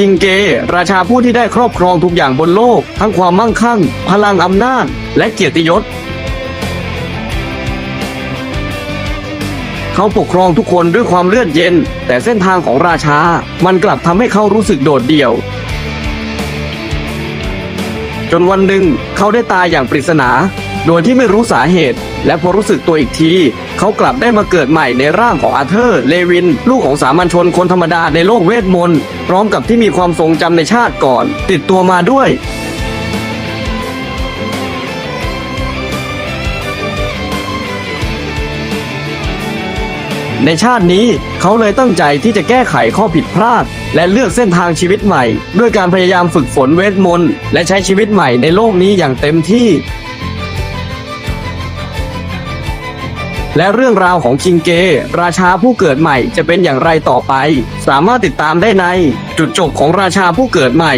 คิงเก ราชาผู้ที่ได้ครอบครองทุกอย่างบนโลก ทั้งความมั่งคั่ง พลังอำนาจ และเกียรติยศ เขาปกครองทุกคนด้วยความเลือดเย็น แต่เส้นทางของราชา มันกลับทำให้เขารู้สึกโดดเดี่ยว จนวันหนึ่งเขาได้ตายอย่างปริศนา โดยที่ไม่รู้สาเหตุ และพอรู้สึกตัวอีกที เขากลับได้มาเกิดใหม่ในร่างของอาเธอร์ เลวิน ลูกของสามัญชนคนธรรมดาในโลกเวทมนต์พร้อมกับที่มีความทรงจำในชาติก่อน ติดตัวมาด้วยในชาตินี้เขาเลยตั้งใจที่จะแก้ไขข้อผิดพลาด และเลือกเส้นทางชีวิตใหม่ ด้วยการพยายามฝึกฝนเวทมนต์และใช้ชีวิตใหม่ในโลกนี้อย่างเต็มที่ และเรื่องราวของคิงเก ราชาผู้เกิดใหม่จะเป็นอย่างไรต่อไป สามารถติดตามได้ในจุดจบของราชาผู้เกิดใหม่